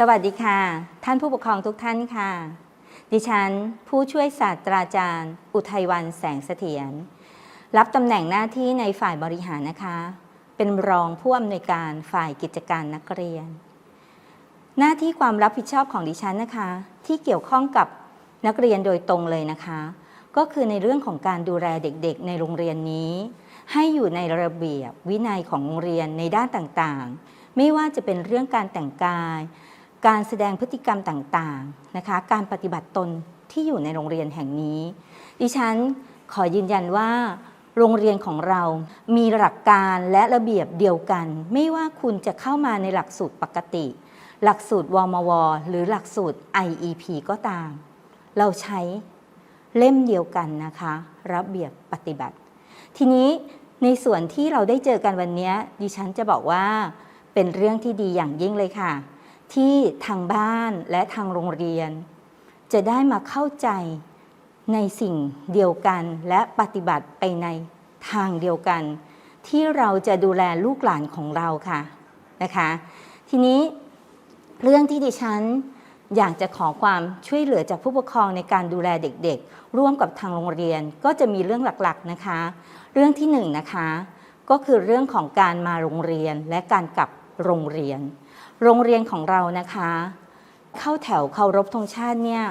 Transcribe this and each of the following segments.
สวัสดีค่ะ ท่านผู้ปกครองทุกท่านค่ะ ดิฉัน ผู้ช่วยศาสตราจารย์ อุทัยวันแสงเสถียรรับตำแหน่งหน้าที่ในฝ่ายบริหารนะคะ เป็นรองผู้อำนวยการฝ่ายกิจการนักเรียน หน้าที่ความรับผิดชอบของดิฉันนะคะ ที่เกี่ยวข้องกับนักเรียนโดยตรงเลยนะคะ ก็คือในเรื่องของการดูแลเด็กๆ ในโรงเรียนนี้ ให้อยู่ในระเบียบวินัยของโรงเรียนในด้านต่างๆ ไม่ว่าจะเป็นเรื่องการแต่งกาย การแสดงพฤติกรรมต่างๆนะคะ การปฏิบัติตนที่อยู่ในโรงเรียนแห่งนี้ ดิฉันขอยืนยันว่า โรงเรียนของเรามีหลักการและระเบียบเดียวกัน ไม่ว่าคุณจะเข้ามาในหลักสูตรปกติ หลักสูตรวมว หรือหลักสูตร IEP ก็ตาม เราใช้เล่มเดียวกันนะคะ ระเบียบปฏิบัติ ทีนี้ในส่วนที่เราได้เจอกันวันนี้ดิฉันจะบอกว่าเป็นเรื่องที่ดีอย่างยิ่งเลยค่ะ ที่ทางบ้านและทางโรงเรียน จะได้มาเข้าใจในสิ่งเดียวกันและปฏิบัติไปในทางเดียวกัน ที่เราจะดูแลลูกหลานของเราค่ะนะคะ ทีนี้เรื่องที่ดิฉันอยากจะขอความช่วยเหลือจากผู้ปกครองในการดูแลเด็กๆ ร่วมกับทางโรงเรียนก็จะมีเรื่องหลักๆนะคะ เรื่องที่หนึ่งนะคะก็คือเรื่องของการมาโรงเรียนและการกลับโรงเรียน โรงเรียนของเรานะคะ เข้าแถวเคารพธงชาติเนี่ย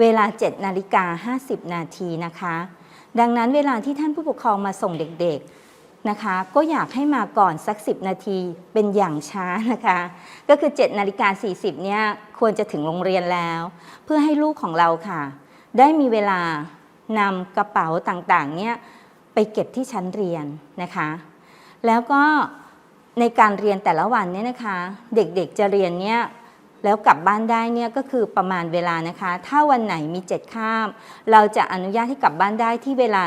เวลา 7 นาฬิกา 50 นาทีนะคะ ดังนั้นเวลาที่ท่านผู้ปกครองมาส่งเด็กๆนะคะ ก็อยากให้มาก่อนสัก 10 นาทีเป็นอย่างช้านะคะ ก็คือ 7 นาฬิกา 40 เนี่ยควรจะถึงโรงเรียนแล้ว เพื่อให้ลูกของเราค่ะ ได้มีเวลานำกระเป๋าต่างๆเนี่ยไปเก็บที่ชั้นเรียนนะคะ แล้วก็ ในการเรียนแต่ละวันเนี่ยนะคะ เด็กๆจะเรียนเนี่ยแล้วกลับบ้านได้เนี่ยก็คือประมาณเวลานะคะ ถ้าวันไหนมี 7ข้าม เราจะอนุญาตให้กลับบ้านได้ที่เวลา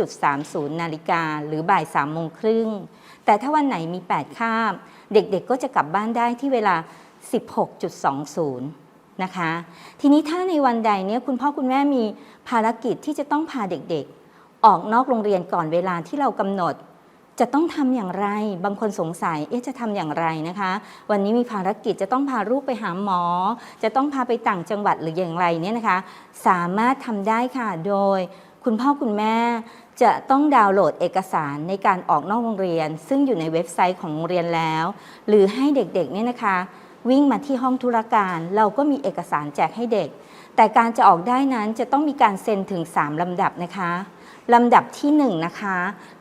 15.30 นาฬิกาหรือบ่าย3โมงครึ่ง แต่ถ้าวันไหนมี 8ข้าม เด็กๆก็จะกลับบ้านได้ที่เวลา 16.20 นะคะ ทีนี้ถ้าในวันใดเนี่ยคุณพ่อคุณแม่มีภารกิจที่จะต้องพาเด็กๆ ออกนอกโรงเรียนก่อนเวลาที่เรากำหนด จะต้องทำอย่างไร บางคนสงสัย เอ๊ะ จะทำอย่างไรนะคะ วันนี้มีภารกิจจะต้องพาลูกไปหาหมอ จะต้องพาไปต่างจังหวัดหรืออย่างไรเนี่ยนะคะ สามารถทำได้ค่ะ โดยคุณพ่อคุณแม่จะต้องดาวน์โหลดเอกสารในการออกนอกโรงเรียน ซึ่งอยู่ในเว็บไซต์ของโรงเรียนแล้ว หรือให้เด็กๆเนี่ยนะคะ วิ่งมาที่ห้องธุรการ เราก็มีเอกสารแจกให้เด็ก แต่การจะออกได้นั้นจะต้องมีการเซ็นถึง 3 ลำดับนะคะลำดับที่1นงนะคะ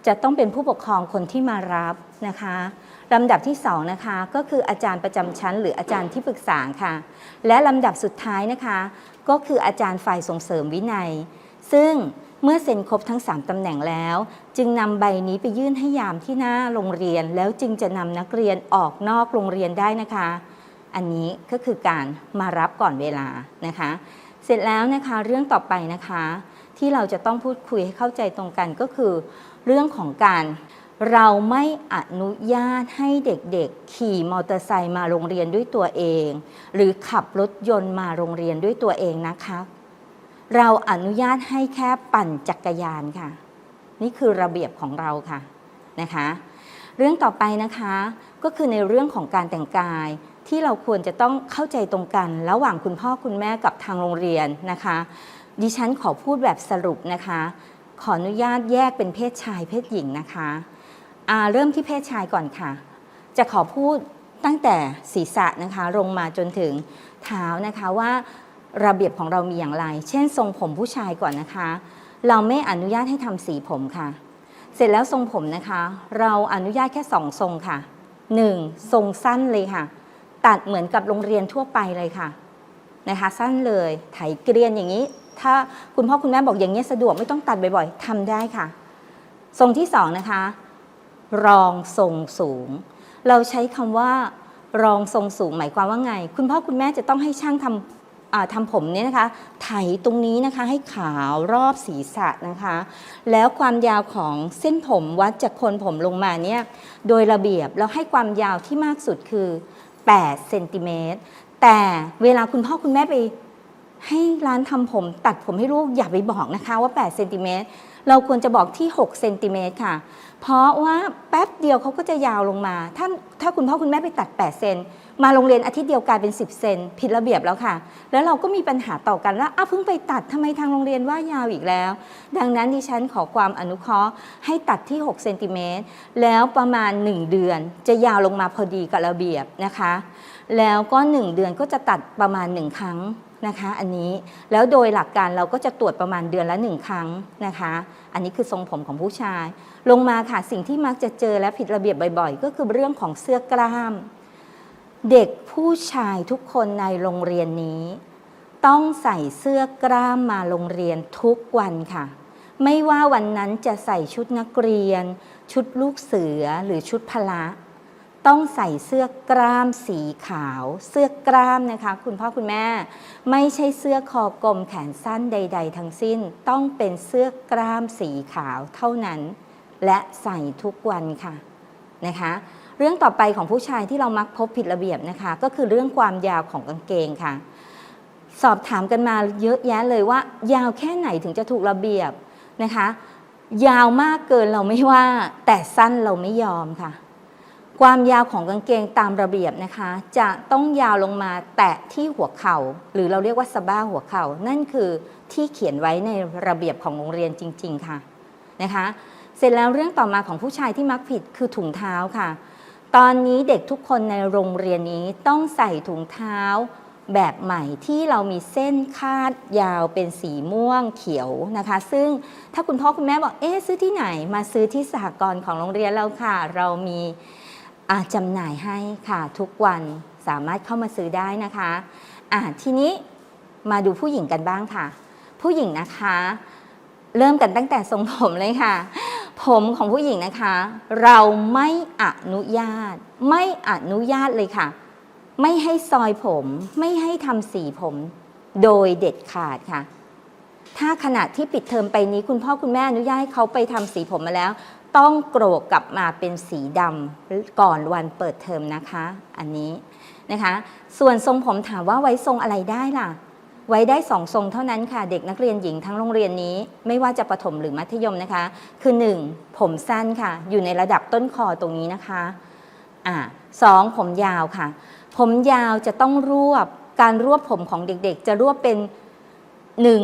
จะต้องเป็นผู้ปกครองคนที่มารับนะคะลำดับที่2นะคะก็คืออาจารย์ประจำชั้น หรืออาจารย์ที่ปรึกษาค่ะ และลำดับสุดท้ายนะคะ ก็คืออาจารย์ฝ่ายส่งเสริมวินัย ซึ่งเมื่อเซ็นครบทั้ง 3ตำแหน่งแล้ว จึงนำใบนี้ไปยื่นให้ยามที่หน้าโรงเรียน แล้วจึงจะนำนักเรียนออกนอกโรงเรียนได้นะคะ อันนี้ก็คือการมารับก่อนเวลานะคะ เสร็จแล้วนะคะเรื่องต่อไปนะคะ ที่เราจะต้องพูดคุยให้เข้าใจตรงกันก็คือ เรื่องของการเราไม่อนุญาตให้เด็กๆ ขี่มอเตอร์ไซค์มาโรงเรียนด้วยตัวเอง หรือขับรถยนต์มาโรงเรียนด้วยตัวเองนะคะ เราอนุญาตให้แค่ปั่นจักรยานค่ะ นี่คือระเบียบของเราค่ะนะคะ เรื่องต่อไปนะคะก็คือในเรื่องของการแต่งกาย ที่เราควรจะต้องเข้าใจตรงกัน ระหว่างคุณพ่อคุณแม่กับทางโรงเรียนนะคะ ดิฉันขอพูดแบบสรุปนะคะ ขออนุญาตแยกเป็นเพศชายเพศหญิงนะคะอาเริ่มที่เพศชายก่อนค่ะ จะขอพูดตั้งแต่ศีรษะนะคะลงมาจนถึงเท้านะคะว่าระเบียบของเรามีอย่างไร เช่น ทรงผมผู้ชายก่อนนะคะ เราไม่อนุญาตให้ทำสีผมค่ะ เสร็จแล้วทรงผมนะคะ เราอนุญาตแค่สองทรงค่ะหนึ่งทรงสั้นเลยค่ะ ตัดเหมือนกับโรงเรียนทั่วไปเลยค่ะนะคะสั้นเลยไถเกรียนอย่างนี้ ถ้าคุณพ่อคุณแม่บอกอย่างนี้สะดวกไม่ต้องตัดบ่อยๆทำได้ค่ะ ทรงที่สองนะคะ รองทรงสูง เราใช้คำว่ารองทรงสูงหมายความว่าไง คุณพ่อคุณแม่จะต้องให้ช่างทำทำผมเนี่ยนะคะ ไถตรงนี้นะคะให้ขาวรอบศีรษะนะคะ แล้วความยาวของเส้นผมวัดจากโคนผมลงมาเนี่ยโดยระเบียบเราให้ความยาวที่มากสุดคือ 8เซนติเมตรแต่เวลาคุณพ่อคุณแม่ไปให้ร้านทำผม ตัดผมให้ลูกอย่าไปบอกนะคะว่า8เซนติเมตร เราควรจะบอกที่6เซนติเมตรค่ะ เพราะว่าแป๊บเดียวเขาก็จะยาวลงมา ถ้าถ้าคุณพ่อคุณแม่ไปตัด 8 เซน มาโรงเรียนอาทิตย์เดียวกลายเป็น 10 เซนผิดระเบียบแล้วค่ะ แล้วเราก็มีปัญหาต่อกันว่าอ้าวเพิ่งไปตัดทำไมทางโรงเรียนว่ายาวอีกแล้ว ดังนั้นดิฉันขอความอนุเคราะห์ให้ตัดที่6เซนติเมตรแล้วประมาณ 1 เดือนจะยาวลงมาพอดีกับระเบียบนะคะ แล้วก็ 1 เดือนก็จะตัดประมาณ 1 ครั้ง นะคะอันนี้แล้วโดยหลักการเราก็จะตรวจประมาณเดือนละ 1 ครั้งนะคะ อันนี้คือทรงผมของผู้ชาย ลงมาค่ะสิ่งที่มักจะเจอและผิดระเบียบบ่อย ๆ ก็คือเรื่องของเสื้อกล้าม เด็กผู้ชายทุกคนในโรงเรียนนี้ ต้องใส่เสื้อกล้ามมาโรงเรียนทุกวันค่ะ ไม่ว่าวันนั้นจะใส่ชุดนักเรียน ชุดลูกเสือหรือชุดพละ ต้องใส่เสื้อกล้ามสีขาว เสื้อกล้ามนะคะ คุณพ่อคุณแม่ ไม่ใช่เสื้อคอกลมแขนสั้นใด ๆ ทั้งสิ้น ต้องเป็นเสื้อกล้ามสีขาวเท่านั้น และใส่ทุกวันค่ะนะคะ เรื่องต่อไปของผู้ชายที่เรามักพบผิดระเบียบนะคะ ก็คือเรื่องความยาวของกางเกงค่ะ สอบถามกันมาเยอะแยะเลยว่า ยาวแค่ไหนถึงจะถูกระเบียบนะคะ ยาวมากเกินเราไม่ว่า แต่สั้นเราไม่ยอมค่ะ ความยาวของกางเกงตามระเบียบนะคะ จะต้องยาวลงมาแตะที่หัวเข่า หรือเราเรียกว่าสะบ้าหัวเข่า นั่นคือที่เขียนไว้ในระเบียบของโรงเรียนจริง ๆ ค่ะนะคะ เสร็จแล้วเรื่องต่อมาของผู้ชายที่มักผิดคือถุงเท้าค่ะ ตอนนี้เด็กทุกคนในโรงเรียนนี้ต้องใส่ถุงเท้า แบบใหม่ที่เรามีเส้นคาดยาวเป็นสีม่วงเขียวนะคะ ซึ่งถ้าคุณพ่อคุณแม่บอกเอ๊ะซื้อที่ไหนมาซื้อที่สหกรณ์ของโรงเรียนเราค่ะ เรามี จำหน่ายให้ค่ะทุกวันสามารถเข้ามาซื้อได้นะคะอ่าทีนี้มาดูผู้หญิงกันบ้างค่ะ ผู้หญิงนะคะ เริ่มกันตั้งแต่ทรงผมเลยค่ะ ผมของผู้หญิงนะคะ เราไม่อนุญาต ไม่อนุญาตเลยค่ะ ไม่ให้ซอยผมไม่ให้ทำสีผมโดยเด็ดขาดค่ะ ถ้าขณะที่ปิดเทอมไปนี้คุณพ่อคุณแม่อนุญาตให้เขาไปทำสีผมมาแล้ว ต้องโกรกกลับมาเป็นสีดำก่อนวันเปิดเทอมนะคะ อันนี้นะคะ ส่วนทรงผมถามว่าไว้ทรงอะไรได้ล่ะ ไว้ได้สองทรงเท่านั้นค่ะ เด็กนักเรียนหญิงทั้งโรงเรียนนี้ ไม่ว่าจะประถมหรือมัธยมนะคะ คือ 1. ผมสั้นค่ะ อยู่ในระดับต้นคอตรงนี้นะคะอ่าสองผมยาวค่ะ ผมยาวจะต้องรวบการรวบผมของเด็กๆ จะรวบเป็นหนึ่ง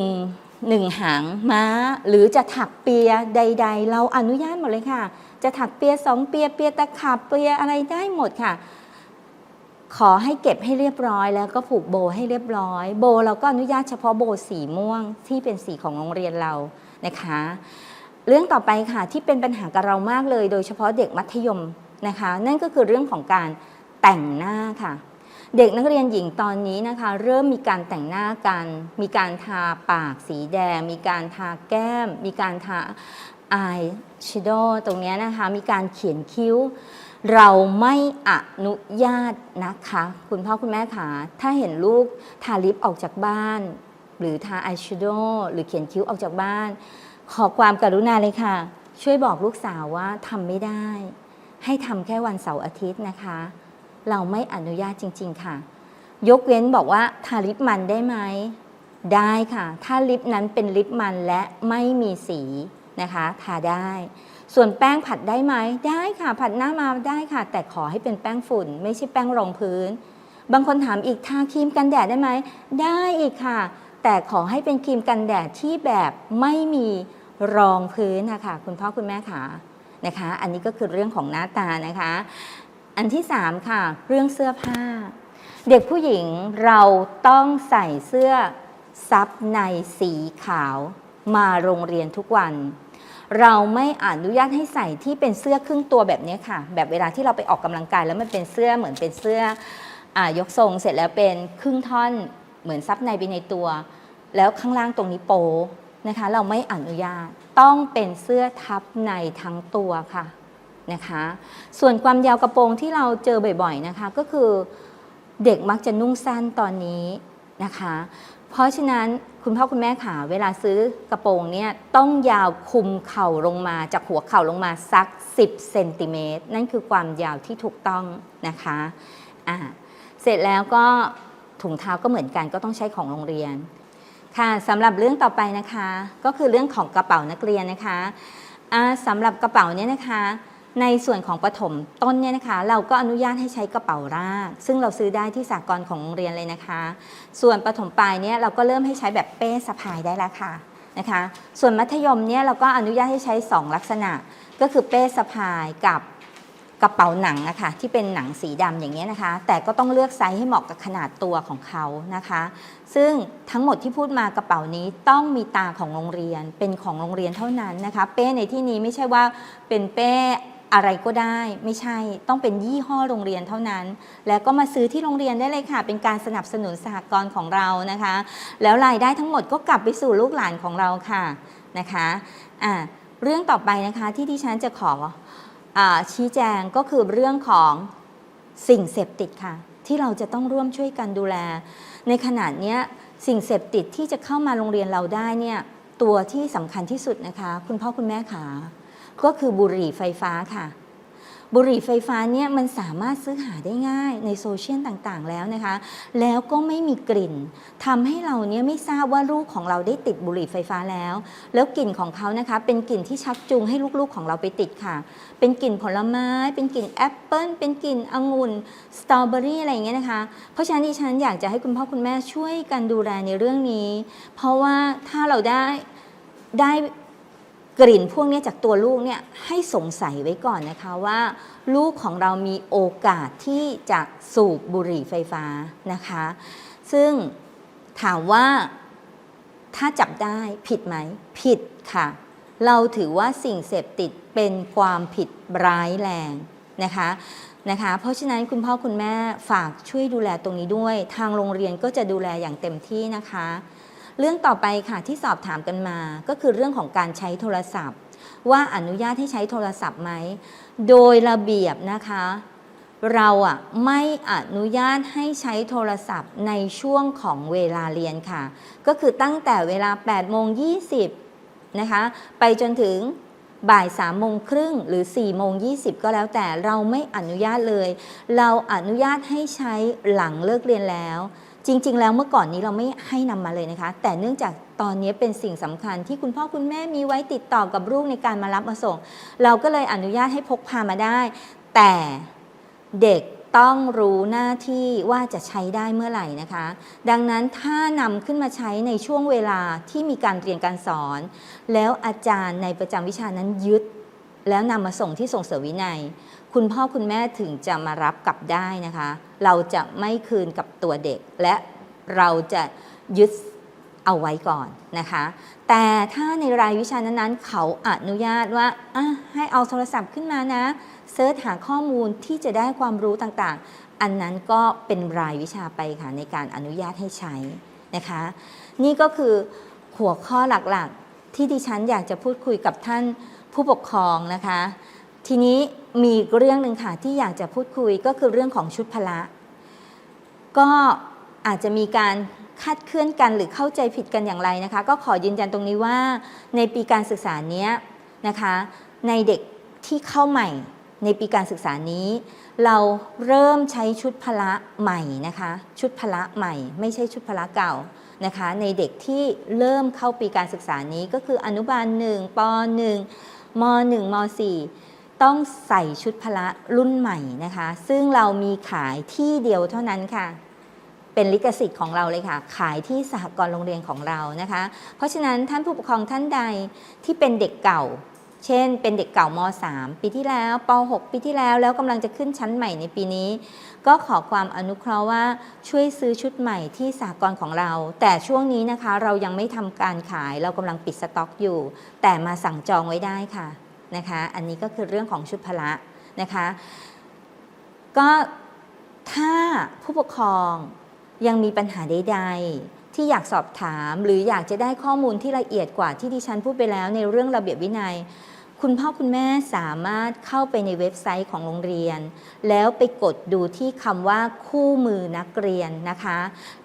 หนึ่งหางม้า หรือจะถักเปียใด ๆ เราอนุญาตหมดเลยค่ะ จะถักเปียสองเปียเปียตะขาบเปียอะไรได้หมดค่ะ ขอให้เก็บให้เรียบร้อย แล้วก็ผูกโบให้เรียบร้อย โบเราก็อนุญาตเฉพาะโบสีม่วงที่เป็นสีของโรงเรียนเรานะคะ เรื่องต่อไปค่ะที่เป็นปัญหากับเรามากเลย โดยเฉพาะเด็กมัธยมนะคะ นั่นก็คือเรื่องของการแต่งหน้าค่ะ เด็กนักเรียนหญิงตอนนี้นะคะ เริ่มมีการแต่งหน้ากัน มีการทาปากสีแดง มีการทาแก้ม มีการทาอายแชโดว์ตรงนี้นะคะ มีการเขียนคิ้ว เราไม่อนุญาตนะคะ คุณพ่อคุณแม่คะถ้าเห็นลูกทาลิปออกจากบ้าน หรือทาอายแชโดว์หรือเขียนคิ้วออกจากบ้าน ขอความกรุณาเลยค่ะ ช่วยบอกลูกสาวว่าทำไม่ได้ ให้ทำแค่วันเสาร์อาทิตย์นะคะ เราไม่อนุญาตจริง ๆ ค่ะ ยกเว้นบอกว่าทาลิปมันได้ไหมได้ค่ะ ถ้าลิปนั้นเป็นลิปมันและไม่มีสีนะคะทาได้ ส่วนแป้งผัดได้ไหมได้ค่ะ ผัดหน้ามาได้ค่ะ แต่ขอให้เป็นแป้งฝุ่น ไม่ใช่แป้งรองพื้น บางคนถามอีกทาครีมกันแดดได้ไหมได้อีกค่ะ แต่ขอให้เป็นครีมกันแดดที่แบบไม่มีรองพื้นนะคะคุณพ่อคุณแม่ค่ะนะคะ อันนี้ก็คือเรื่องของหน้าตานะคะ อันที่ 3 ค่ะ เรื่องเสื้อผ้า เด็กผู้หญิงเราต้องใส่เสื้อซับในสีขาวมาโรงเรียนทุกวัน เราไม่อนุญาตให้ใส่ที่เป็นเสื้อครึ่งตัวแบบนี้ค่ะ แบบเวลาที่เราไปออกกำลังกายแล้วมันเป็นเสื้อเหมือนเป็นเสื้ออยกทรงเสร็จแล้วเป็นครึ่งท่อนเหมือนซับในไปในตัว แล้วข้างล่างตรงนี้โปนะคะ เราไม่อนุญาตต้องเป็นเสื้อทับในทั้งตัวค่ะ นะคะ ส่วนความยาวกระโปรงที่เราเจอบ่อยๆนะคะ ก็คือเด็กมักจะนุ่งสั้นตอนนี้นะคะ เพราะฉะนั้นคุณพ่อคุณแม่ขาเวลาซื้อกระโปรงเนี่ยต้องยาวคุมเข่าลงมาจากหัวเข่าลงมาสัก 10เซนติเมตรนั่นคือความยาวที่ถูกต้องนะคะอ่าเสร็จแล้วก็ถุงเท้าก็เหมือนกันก็ต้องใช้ของโรงเรียน ค่ะสำหรับเรื่องต่อไปนะคะ ก็คือเรื่องของกระเป๋านักเรียนนะคะสำหรับกระเป๋าเนี่ยนะคะ ในส่วนของประถมต้นเนี่ยนะคะ เราก็อนุญาตให้ใช้กระเป๋าราก ซึ่งเราซื้อได้ที่สากลของโรงเรียนเลยนะคะ ส่วนประถมปลายเนี่ยเราก็เริ่มให้ใช้แบบเป้สะพายได้แล้วค่ะนะคะ ส่วนมัธยมเนี่ยเราก็อนุญาตให้ใช้ 2 ลักษณะ ก็คือเป้สะพายกับกระเป๋าหนังอะค่ะที่เป็นหนังสีดำอย่างเงี้ยนะคะ แต่ก็ต้องเลือกไซส์ให้เหมาะกับขนาดตัวของเขานะคะ ซึ่งทั้งหมดที่พูดมากระเป๋านี้ต้องมีตาของโรงเรียนเป็นของโรงเรียนเท่านั้นนะคะ เป้ในที่นี้ไม่ใช่ว่าเป็นเป้ อะไรก็ได้ไม่ใช่ต้องเป็นยี่ห้อโรงเรียนเท่านั้น แล้วก็มาซื้อที่โรงเรียนได้เลยค่ะ เป็นการสนับสนุนสหกรณ์ของเรานะคะ แล้วรายได้ทั้งหมดก็กลับไปสู่ลูกหลานของเราค่ะนะคะอ่าเรื่องต่อไปนะคะที่ดิฉันจะขออาชี้แจงก็คือเรื่องของสิ่งเสพติดค่ะ ที่เราจะต้องร่วมช่วยกันดูแล ในขณะเนี้ยสิ่งเสพติดที่จะเข้ามาโรงเรียนเราได้เนี่ยตัวที่สำคัญที่สุดนะคะ คุณพ่อคุณแม่ขา ก็คือบุหรี่ไฟฟ้าค่ะ บุหรี่ไฟฟ้าเนี่ยมันสามารถซื้อหาได้ง่ายในโซเชียลต่างๆแล้วนะคะ แล้วก็ไม่มีกลิ่นทำให้เราเนี่ยไม่ทราบว่าลูกของเราได้ติดบุหรี่ไฟฟ้าแล้ว แล้วกลิ่นของเขานะคะ เป็นกลิ่นที่ชักจูงให้ลูกๆของเราไปติดค่ะ เป็นกลิ่นผลไม้ เป็นกลิ่นแอปเปิลเป็นกลิ่นองุ่นสตรอเบอรี่อะไรอย่างเงี้ยนะคะ เพราะฉะนั้นดิฉันอยากจะให้คุณพ่อคุณแม่ช่วยกันดูแลในเรื่องนี้ เพราะว่าถ้าเราได้ได้ กลิ่นพวกนี้จากตัวลูกเนี่ยให้สงสัยไว้ก่อนนะคะว่า ลูกของเรามีโอกาสที่จะสูบบุหรี่ไฟฟ้านะคะ ซึ่งถามว่าถ้าจับได้ผิดไหม ผิดค่ะ เราถือว่าสิ่งเสพติดเป็นความผิดร้ายแรงนะคะนะคะ เพราะฉะนั้นคุณพ่อคุณแม่ฝากช่วยดูแลตรงนี้ด้วย ทางโรงเรียนก็จะดูแลอย่างเต็มที่นะคะ เรื่องต่อไปค่ะที่สอบถามกันมา ก็คือเรื่องของการใช้โทรศัพท์ ว่าอนุญาตให้ใช้โทรศัพท์ไหม โดยระเบียบนะคะ เราอะไม่อนุญาตให้ใช้โทรศัพท์ในช่วงของเวลาเรียนค่ะ ก็คือตั้งแต่เวลา8โมง20นะคะ ไปจนถึงบ่าย3โมงครึ่งหรือ4โมง20ก็แล้วแต่เราไม่อนุญาตเลย เราอนุญาตให้ใช้หลังเลิกเรียนแล้ว จริง ๆ แล้วเมื่อก่อนนี้เราไม่ให้นำมาเลยนะคะ แต่เนื่องจากตอนนี้เป็นสิ่งสำคัญที่คุณพ่อคุณแม่มีไว้ติดต่อกับลูกในการมารับมาส่ง เราก็เลยอนุญาตให้พกพามาได้ แต่เด็กต้องรู้หน้าที่ว่าจะใช้ได้เมื่อไหร่นะคะ ดังนั้นถ้านำขึ้นมาใช้ในช่วงเวลาที่มีการเรียนการสอน แล้วอาจารย์ในประจำวิชานั้นยึด แล้วนำมาส่งที่ส่งเสริมวินัย คุณพ่อคุณแม่ถึงจะมารับกลับได้นะคะ เราจะไม่คืนกับตัวเด็ก และเราจะยึดเอาไว้ก่อนนะคะ แต่ถ้าในรายวิชานั้นๆ เขาอนุญาตว่าให้เอาโทรศัพท์ขึ้นมานะเซิร์ชหาข้อมูลที่จะได้ความรู้ต่างๆ อันนั้นก็เป็นรายวิชาไปค่ะในการอนุญาตให้ใช้นะคะ นี่ก็คือหัวข้อหลักๆ ที่ดิฉันอยากจะพูดคุยกับท่านผู้ปกครองนะคะ ทีนี้ มีเรื่องหนึ่งค่ะที่อยากจะพูดคุยก็คือเรื่องของชุดพละ ก็อาจจะมีการคาดเคลื่อนกันหรือเข้าใจผิดกันอย่างไรนะคะ ก็ขอยืนยันตรงนี้ว่าในปีการศึกษานี้นะคะ ในเด็กที่เข้าใหม่ในปีการศึกษานี้ เราเริ่มใช้ชุดพละใหม่นะคะ ชุดพละใหม่ ไม่ใช่ชุดพละเก่านะคะ ในเด็กที่เริ่มเข้าปีการศึกษานี้ก็คืออนุบาล1ป .1 ม .1 ม .4 ต้องใส่ชุดพละรุ่นใหม่นะคะ ซึ่งเรามีขายที่เดียวเท่านั้นค่ะ เป็นลิขสิทธิ์ของเราเลยค่ะ ขายที่สหกรณ์โรงเรียนของเรานะคะ เพราะฉะนั้นท่านผู้ปกครองท่านใดที่เป็นเด็กเก่า เช่น เป็นเด็กเก่าม3ปีที่แล้วป 6 ปีที่แล้วแล้วกำลังจะขึ้นชั้นใหม่ในปีนี้ ก็ขอความอนุเคราะห์ว่าช่วยซื้อชุดใหม่ที่สหกรณ์ของเรา แต่ช่วงนี้นะคะเรายังไม่ทำการขายเรากำลังปิดสต็อกอยู่ แต่มาสั่งจองไว้ได้ค่ะ นะคะ อันนี้ก็คือเรื่องของชุดพละนะคะ ก็ถ้าผู้ปกครองยังมีปัญหาใดๆ ที่อยากสอบถาม หรืออยากจะได้ข้อมูลที่ละเอียดกว่าที่ดิฉันพูดไปแล้วในเรื่องระเบียบวินัย คุณพ่อคุณแม่สามารถเข้าไปในเว็บไซต์ของโรงเรียน แล้วไปกดดูที่คำว่าคู่มือนักเรียนนะคะ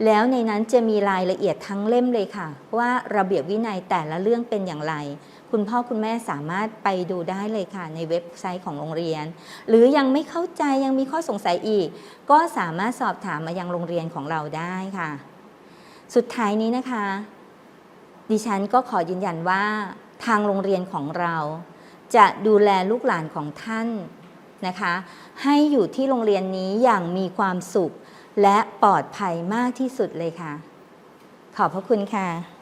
แล้วในนั้นจะมีรายละเอียดทั้งเล่มเลยค่ะ ว่าระเบียบวินัยแต่ละเรื่องเป็นอย่างไร คุณพ่อคุณแม่สามารถไปดูได้เลยค่ะ ในเว็บไซต์ของโรงเรียน หรือยังไม่เข้าใจยังมีข้อสงสัยอีก ก็สามารถสอบถามมายังโรงเรียนของเราได้ค่ะ สุดท้ายนี้นะคะ ดิฉันก็ขอยืนยันว่าทางโรงเรียนของเรา จะดูแลลูกหลานของท่านนะคะ ให้อยู่ที่โรงเรียนนี้อย่างมีความสุข และปลอดภัยมากที่สุดเลยค่ะ ขอบพระคุณค่ะ